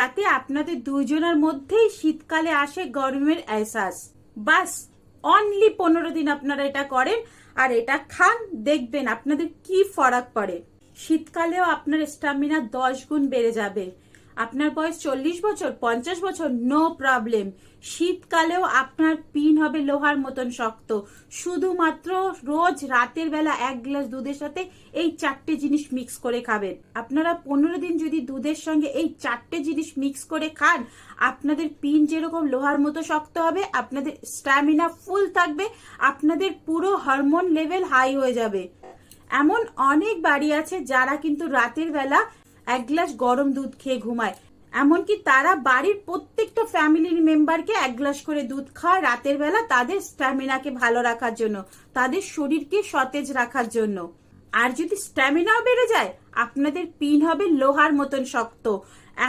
তাতে আপনাদের দুইজনের মধ্যেই শীতকালে আসে গরমের এহসাস। বাস অনলি পনেরো দিন আপনারা এটা করেন আর এটা খান, দেখবেন আপনাদের কি ফরাক পড়ে। শীতকালেও আপনার স্টামিনা দশ গুণ বেড়ে যাবে। আপনার বয়স চল্লিশ বছর, পঞ্চাশ বছর নো প্রবলেম শীতকালেও আপনার পিন হবে লোহার মতন শক্ত। শুধুমাত্র রোজ রাতের বেলা এক গ্লাস দুধের সাথে এই চারটে জিনিস মিক্স করে খাবেন। আপনারা পনেরো দিন যদি দুধের সঙ্গে এই চারটে জিনিস মিক্স করে খান, আপনাদের পিন যেরকম লোহার মতো শক্ত হবে, আপনাদের স্ট্যামিনা ফুল থাকবে, আপনাদের পুরো হরমোন লেভেল হাই হয়ে যাবে। এমন অনেক বাড়ি আছে যারা কিন্তু রাতের বেলা এক গ্লাস গরম দুধ খেয়ে ঘুমায়। এমনকি তারা বাড়ির প্রত্যেকটা ফ্যামিলির মেম্বারকে এক গ্লাস করে দুধ খায় রাতের বেলা তাদের স্ট্যামিনাকে ভালো রাখার জন্য, তাদের শরীরকে সতেজ রাখার জন্য। আর যদি স্ট্যামিনাও বেড়ে যায়, আপনাদের পিন হবে লোহার মতন শক্ত।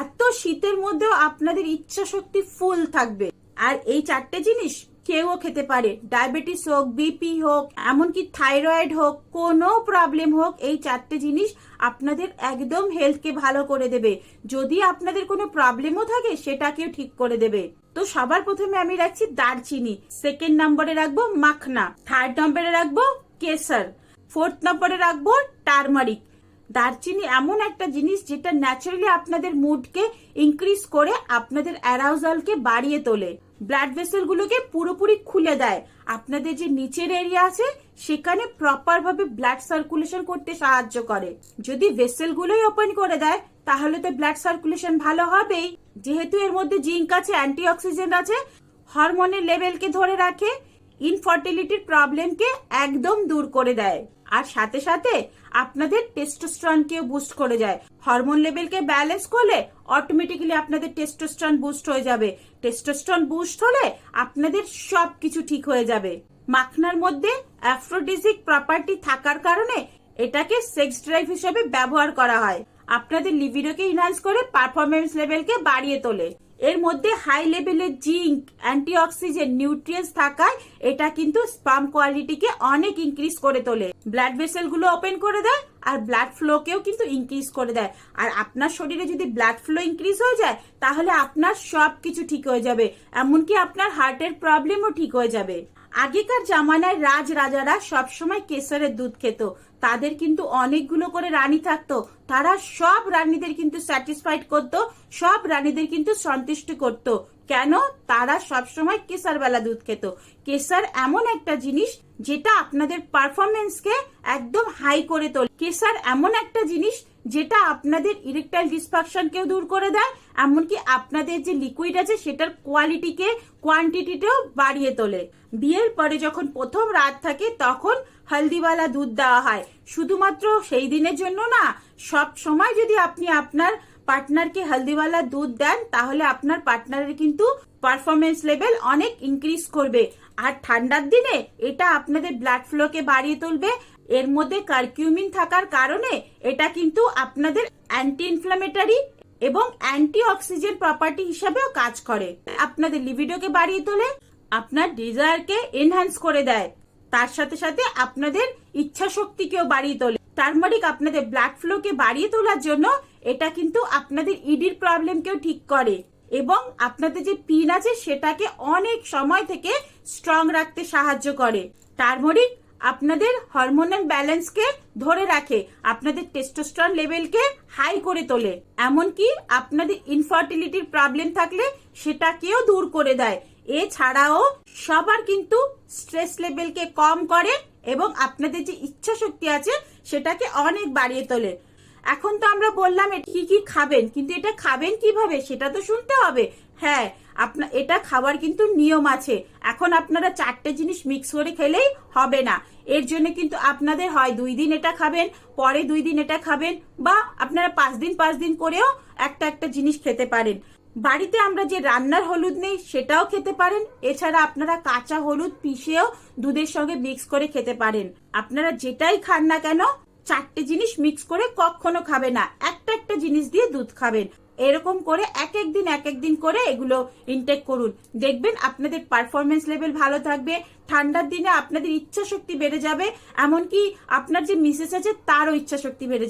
এত শীতের মধ্যেও আপনাদের ইচ্ছা শক্তি ফুল থাকবে। আর এই চারটে জিনিস কেউও খেতে পারে। ডায়াবেটিস হোক, বিপি হোক, এমনকি থাইরয়েড হোক, কোনো প্রবলেম হোক, এই চারটে জিনিস আপনাদের একদম হেলথকে ভালো করে দেবে। যদি আপনাদের কোনো প্রবলেমও থাকে, সেটাকেও ঠিক করে দেবে। তো সবার প্রথমে আমি রাখছি দারচিনি। সেকেন্ড নম্বরে রাখব মাখনা। থার্ড নম্বরে রাখব কেসার। ফোর্থ নম্বরে রাখব টারমারিক। দারচিনি এমন একটা জিনিস যেটা ন্যাচারালি আপনাদের মুডকে ইনক্রিজ করে, আপনাদের অ্যারাউজালকে বাড়িয়ে তোলে। ব্লাড ভেসেল গুলোকে পুরোপুরি খুলে দেয়। আপনাদের যে নিচের এরিয়া আছে, সেখানে প্রপার ভাবে ব্লাড সার্কুলেশন করতে সাহায্য করে। যদি ভেসেল গুলোই ওপেন করে দেয়, তাহলে তো ব্লাড সার্কুলেশন ভালো হবেই। যেহেতু এর মধ্যে জিঙ্ক আছে অ্যান্টি অক্সিজেন্ট আছে হরমোনের লেভেলকে ধরে রাখে ইনফার্টিলিটির প্রবলেমকে একদম দূর করে দেয়। আর সাথে সাথে আপনাদের টেস্টোস্ট্রনকেও বুস্ট করে যায়। হরমোন লেভেলকে ব্যালেন্স করলে অটোমেটিক্যালি আপনাদের টেস্টোস্ট্রন বুস্ট হয়ে যাবে। টেস্টোস্ট্রন বুস্ট হলে আপনাদের সব কিছু ঠিক হয়ে যাবে। মাখনার মধ্যে অ্যাফ্রোডিজিক প্রপার্টি থাকার কারণে এটাকে সেক্স ড্রাইভ হিসেবে ব্যবহার করা হয়। আপনাদের লিভিডোকে ইনহান্স করে পারফরমেন্স লেভেলকে বাড়িয়ে তোলে। এর মধ্যে হাই লেভেলের জিঙ্ক অ্যান্টিঅক্সিজেন নিউট্রিয়েন্টস থাকায় এটা কিন্তু স্পাম কোয়ালিটিকে অনেক ইনক্রিজ করে তোলে। ব্লাড ভেসেলগুলো ওপেন করে দেয় আর ব্লাড ফ্লোকেও কিন্তু ইনক্রিজ করে দেয়। আর আপনার শরীরে যদি ব্লাড ফ্লো ইনক্রিজ হয়ে যায়, তাহলে আপনার সব কিছু ঠিক হয়ে যাবে। এমনকি আপনার হার্টের প্রবলেমও ঠিক হয়ে যাবে। আগেকার জামানায় রাজ রাজারা সবসময় কেসারের দুধ খেত। তাদের কিন্তু অনেকগুলো করে রানী থাকতো। তারা সব রানীদের কিন্তু স্যাটিসফাইড করত, সব রানীদের কিন্তু সন্তুষ্ট করত। কেন? তারা সবসময় কেসার বেলা দুধ খেত। কেসার এমন একটা জিনিস যেটা আপনাদের পারফরমেন্সকে একদম হাই করে তোলে। কেসার এমন একটা জিনিস যেটা আপনাদের ইরেকটাইল ডিসফাকশনকেও দূর করে দেয়, এমনকি আপনাদের যে লিকুইড আছে সেটার কোয়ালিটিকে কোয়ান্টিটিটাও বাড়িয়ে তোলে। বিয়ের পরে যখন প্রথম রাত থাকে, তখন হলদিওয়ালা দুধ দেওয়া হয়। শুধুমাত্র সেই দিনের জন্য না, সব সময় যদি আপনি আপনার পার্টনারকে হলদিওয়ালা দুধ দেন, তাহলে আপনার পার্টনারের কিন্তু পারফরমেন্স লেভেল অনেক ইনক্রিজ করবে। আর ঠান্ডার দিনে এটা আপনাদের ব্লাড ফ্লোকে বাড়িয়ে তুলবে এর মধ্যে কার্কিউমিন থাকার কারণে এটা কিন্তু আপনাদের অ্যান্টি ইনফ্লামেটারি এবং অ্যান্টি অক্সিজেন প্রপার্টি হিসাবেও কাজ করে। আপনাদের লিভিডোকে বাড়িয়ে তোলে, আপনার ডিজায়ারকে এনহ্যান্স করে দেয়। তার সাথে সাথে আপনাদের ইচ্ছা শক্তিকেও বাড়িয়ে তোলে। টার্মারিক আপনাদের ব্লাড ফ্লোকে বাড়িয়ে তোলার জন্য এটা কিন্তু আপনাদের ইডির প্রবলেমকেও ঠিক করে। এবং আপনাদের যে পিন আছে, সেটাকে অনেক সময় থেকে স্ট্রং রাখতে সাহায্য করে। টার্মরিক আপনাদের হরমোনাল ব্যালেন্সকে ধরে রাখে, আপনাদের টেস্টোস্টেরন লেভেলকে হাই করে তোলে। এমনকি আপনাদের ইনফার্টিলিটির প্রবলেম থাকলে সেটাকেও দূর করে দেয়। এছাড়াও সবার কিন্তু স্ট্রেস লেভেলকে কম করে এবং আপনাদের যে ইচ্ছা শক্তি আছে সেটাকে অনেক বাড়িয়ে তোলে। এখন তো আমরা বললাম কি কি খাবেন, কিন্তু এটা খাবেন কীভাবে সেটা তো শুনতে হবে। হ্যাঁ আপনার এটা খাওয়ার কিন্তু নিয়ম আছে। এখন আপনারা চারটে জিনিস মিক্স করে খেলেই হবে না। এর জন্য কিন্তু আপনাদের হয় দুই দিন এটা খাবেন, পরে দুই দিন এটা খাবেন বা আপনারা পাঁচ দিন পাঁচ দিন করেও একটা একটা জিনিস খেতে পারেন। বাড়িতে আমরা যে রান্নার হলুদ নেই সেটাও খেতে পারেন। এছাড়া আপনারা কাঁচা হলুদ পিষেও দুধের সঙ্গে মিক্স করে খেতে পারেন। আপনারা যেটাই খান না কেন, চারটে জিনিস মিক্স করে কখনো খাবে না। একটা একটা জিনিস দিয়ে দুধ খাবেন। এরকম করে এক এক দিন এক এক দিন করে এগুলো ইনটেক করুন। দেখবেন আপনাদের পারফরমেন্স লেভেল ভালো থাকবে, ঠান্ডার দিনে আপনাদের ইচ্ছা শক্তি বেড়ে যাবে, এমনকি আপনার যে মিসেস আছে, তারও ইচ্ছা শক্তি বেড়ে যাবে।